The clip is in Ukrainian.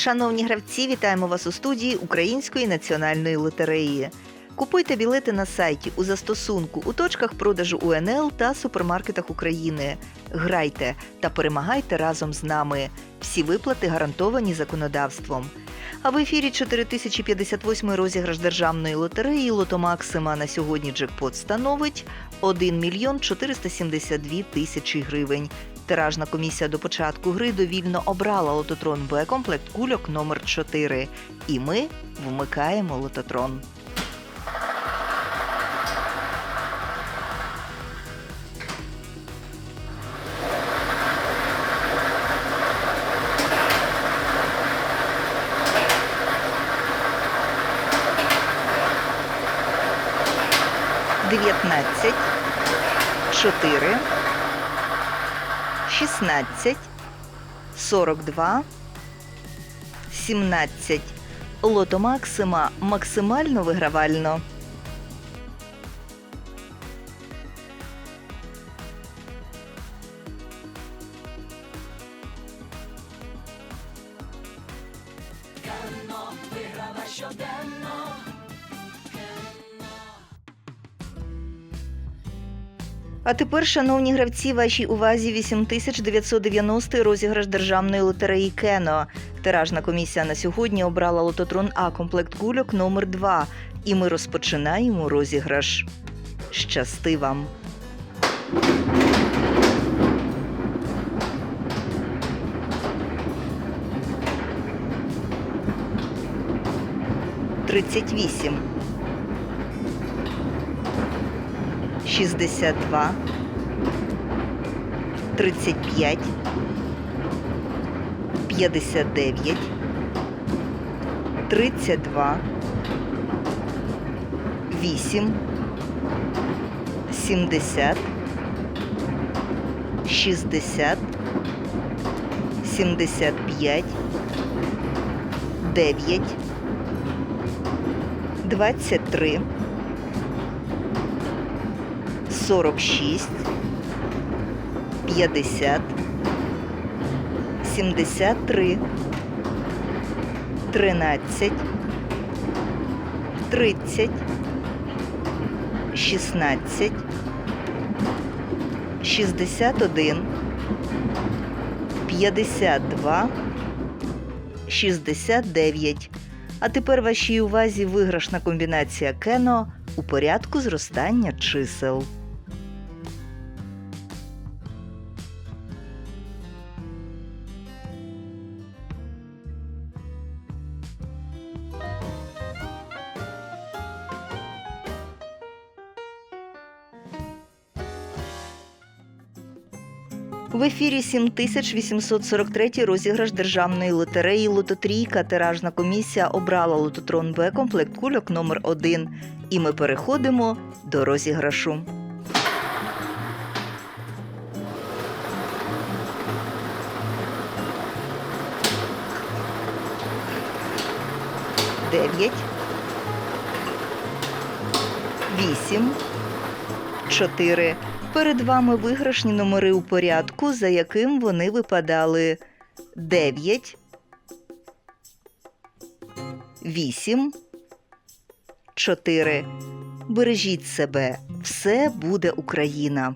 Шановні гравці, вітаємо вас у студії Української національної лотереї. Купуйте білети на сайті у застосунку у точках продажу УНЛ та супермаркетах України. Грайте та перемагайте разом з нами. Всі виплати гарантовані законодавством. А в ефірі 4058 розіграш державної лотереї Лото Максима на сьогодні джекпот становить 1 мільйон 472 тисячі гривень. Тиражна комісія до початку гри довільно обрала лототрон Б комплект кульок номер 4 І ми вмикаємо лототрон. Дев'ятнадцять, чотири, шістнадцять, сорок два, сімнадцять. Лото Максима максимально вигравально. А тепер, шановні гравці, вашій увазі 8990 розіграш державної лотереї Кено. Тиражна комісія на сьогодні обрала лототрон А комплект кульок номер 2 І ми розпочинаємо розіграш. Щасти вам! Тридцять вісім. 62, 35, 59, 32, 8, 70, 60, 75, 9, 23, 46, 50, 73, 13, 30, 16, 61, 52, 69. А тепер вашій увазі виграшна комбінація Кено у порядку зростання чисел. В ефірі 7843 розіграш державної лотереї Лототрійка. Тиражна комісія обрала лототрон Б комплект кульок номер 1 І ми переходимо до розіграшу. Дев'ять. Вісім. Чотири. Перед вами виграшні номери у порядку, за яким вони випадали 9, 8, 4. Бережіть себе. Все буде Україна.